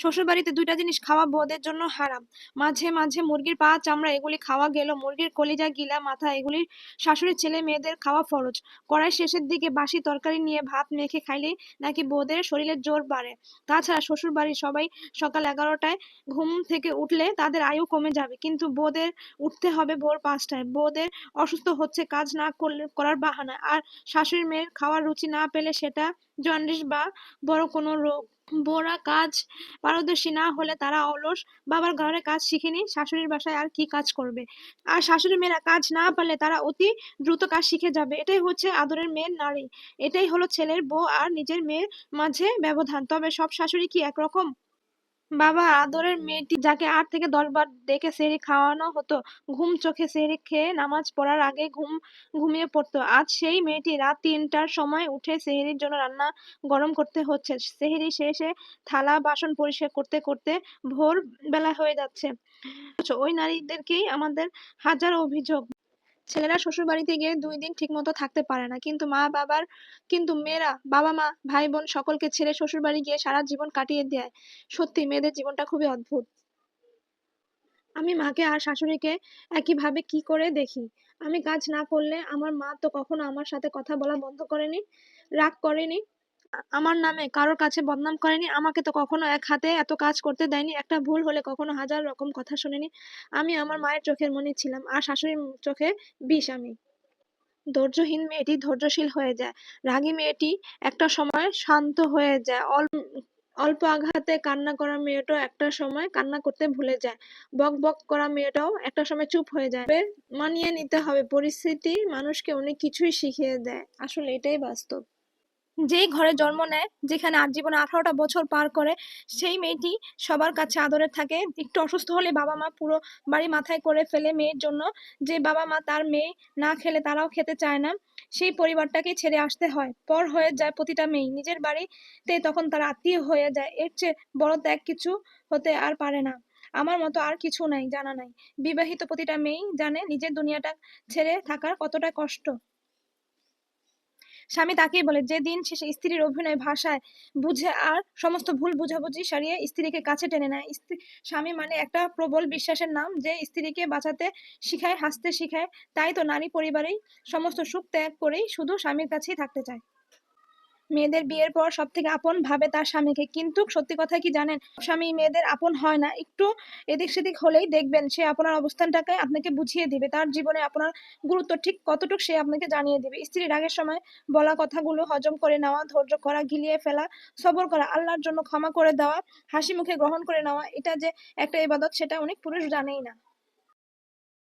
শ্বশুরবাড়িতে দুইটা জিনিস খাওয়া বউদের জন্য হারাম। মাঝে মাঝে মুরগির পা চামড়া, এগুলি খাওয়া গেল, মুরগির কলিজা গিলা মাথা, এগুলি শাশুড়ির ছেলে মেয়েদের খাওয়া ফরজ। কড়াই শেষের দিকে বাসি তরকারি নিয়ে ভাত মেখে খাইলেই নাকি বউদের শরীরের জোর বাড়ে। তাছাড়া শ্বশুরবাড়ির সবাই সকাল এগারোটায় ঘুম থেকে উঠলে তাদের আয়ু কমে যাবে, কিন্তু বউদের উঠতে হবে ভোর পাঁচটায়। বউদের অসুস্থ হচ্ছে কাজ না করলে, করার বাহানা। আর শাশুড়ির মেয়ের খাওয়ার রুচি না পেলে সেটা জন্ডিস বা বড় কোনো রোগ। বউরা কাজ পারদর্শী না হলে তারা অলস। বাবার ঘরে কাজ শিখেনি, শাশুড়ির বাসায় আর কি কাজ করবে? আর শাশুড়ি মেয়েরা কাজ না পারলে তারা অতি দ্রুত কাজ শিখে যাবে। এটাই হচ্ছে আদরের মেয়ের নারী। এটাই হলো ছেলের বউ আর নিজের মেয়ের মাঝে ব্যবধান। তবে সব শাশুড়ি কি একরকম? বাবা আদরের মেয়েটি যাকে আট থেকে দশ বার ডেকে সেহরি খাওয়ানো হতো, ঘুম চোখে সেহরি খেয়ে নামাজ পড়ার আগে ঘুম ঘুমিয়ে পড়তো। আজ সেই মেয়েটি রাত তিনটার সময় উঠে সেহরির জন্য রান্না গরম করতে হচ্ছে। সেহরি শেষে থালা, বাসন পরিষ্কার করতে করতে ভোর বেলা হয়ে যাচ্ছে। ওই নারীদেরকেই আমাদের হাজার অভিযোগ। ছেলেরা শ্বশুর বাড়িতে গিয়ে দুই দিন ঠিকমতো থাকতে পারে না। কিন্তু মা বাবার, কিন্তু মেয়েরা, বাবা মা, ভাই বোন সকলকে ছেড়ে শ্বশুর বাড়ি গিয়ে সারা জীবন কাটিয়ে দেয়। সত্যি, মেয়েদের জীবনটা খুবই অদ্ভুত। আমি মাকে আর শাশুড়িকে একইভাবে কি করে দেখি? আমি কাজ না করলে আমার মা তো কখনো আমার সাথে কথা বলা বন্ধ করেনি, রাগ করেনি। আমার নামে কারোর কাছে বদনাম করেনি। আমাকে তো কখনো এক হাতে এত কাজ করতে দেয়নি। একটা ভুল হলে কখনো হাজার রকম কথা শুনিনি। আমি আমার মায়ের চোখের মনি ছিলাম আর শাশুড়ির চোখে বিষ আমি। ধৈর্যহীন মেয়েটি ধৈর্যশীল হয়ে যায়। রাগী মেয়েটি একটা সময় শান্ত হয়ে যায়। অল্প অল্প আঘাতে কান্না করা মেয়েটাও একটা সময় কান্না করতে ভুলে যায়। বক বক করা মেয়েটাও একটা সময় চুপ হয়ে যায়। মানিয়ে নিতে হবে। পরিস্থিতি মানুষকে অনেক কিছুই শিখিয়ে দেয়। আসলে এটাই বাস্তব। যেই ঘরে জন্ম নেয়, যেখানে আজীবনে আঠারোটা বছর পার করে, সেই মেয়েটি সবার কাছে আদরের থাকে। একটু অসুস্থ হলে বাবা মা পুরো বাড়ি মাথায় করে ফেলে মেয়ের জন্য। যে বাবা মা তার মেয়ে না খেলে তারাও খেতে চায় না। সেই পরিবারটাকেই ছেড়ে আসতে হয়। পর হয়ে যায় প্রতিটা মেয়ে নিজের বাড়িতে তখন তার আত্মীয় হয়ে যায়। এর চেয়ে বড় ত্যাগ কিছু হতে আর পারে না। আমার মতো আর কিছু নাই, জানা নাই। বিবাহিত প্রতিটা মেয়েই জানে নিজের দুনিয়াটা ছেড়ে থাকার কতটা কষ্ট। স্বামী তাকেই বলে, যে দিন শেষে স্ত্রীর অভিনয় ভাষায় বুঝে আর সমস্ত ভুল বুঝাবুঝি সারিয়ে স্ত্রীকে কাছে টেনে নেয়। স্ত্রী, স্বামী মানে একটা প্রবল বিশ্বাসের নাম যে স্ত্রীকে বাঁচাতে শিখায়, হাসতে শিখায়। তাই তো নারী পরিবারেই সমস্ত সুখ ত্যাগ করেই শুধু স্বামীর কাছেই থাকতে চায়। মেয়েদের বিয়ের পর সব থেকে আপন ভাবে তার স্বামীকে। কিন্তু সত্যি কথা কি জানেন? স্বামী মেয়েদের আপন হয় না। একটু এদিক সেদিক হলেই দেখবেন সে আপনার অবস্থানটাকে আপনাকে বুঝিয়ে দিবে। তার জীবনে আপনার গুরুত্ব ঠিক কতটুকু সে আপনাকে জানিয়ে দিবে। স্ত্রীর রাগের সময় বলা কথাগুলো, হজম করে নেওয়া, ধৈর্য করা গিলিয়ে ফেলা, সবর করা, আল্লাহর জন্য ক্ষমা করে দেওয়া হাসি মুখে গ্রহণ করে নেওয়া, এটা যে একটা ইবাদত, সেটা অনেক পুরুষ জানেই না।